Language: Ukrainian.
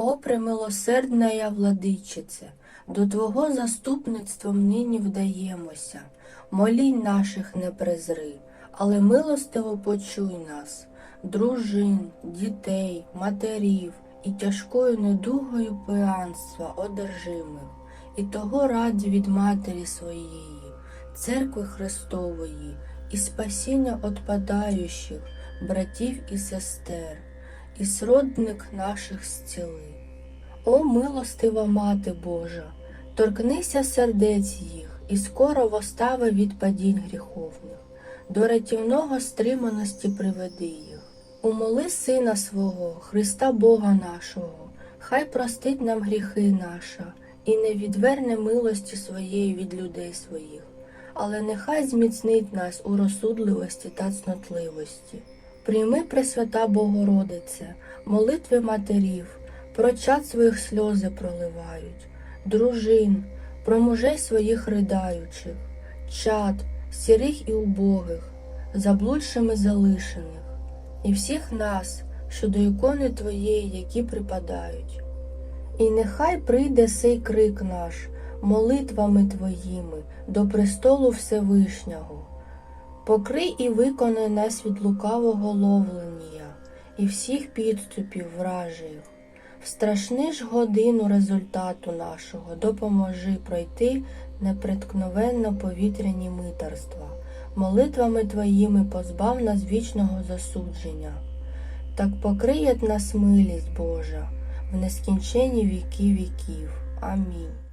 О, премилосердная владичице, до Твого заступництвом нині вдаємося, молінь наших не презри, але милостиво почуй нас, дружин, дітей, матерів і тяжкою недугою пиянства одержимих, і того раді від Матері своєї, Церкви Христової, і спасіння отпадаючих, братів і сестер, і сродник наших зціли. О, милостива Мати Божа, торкнися сердець їх, і скоро востави від падінь гріховних, до рятівного стриманості приведи їх. Умоли Сина свого, Христа Бога нашого, хай простить нам гріхи наша, і не відверне милості своєї від людей своїх, але нехай зміцнить нас у розсудливості та цнотливості. Прийми, Пресвята Богородице, молитви матерів, про чад своїх сльози проливають, дружин, про мужей своїх ридаючих, чад, сірих і убогих, заблудшими залишених, і всіх нас, що до ікони Твоєї, які припадають. І нехай прийде сей крик наш молитвами Твоїми до престолу Всевишнього. Покрий і виконай нас від лукавого ловлення і всіх підступів вражих. В страшни ж годину результату нашого допоможи пройти неприткновенно повітряні митарства, молитвами Твоїми позбав нас вічного засудження. Так покриє нас милість Божа в нескінченні віки віків. Амінь.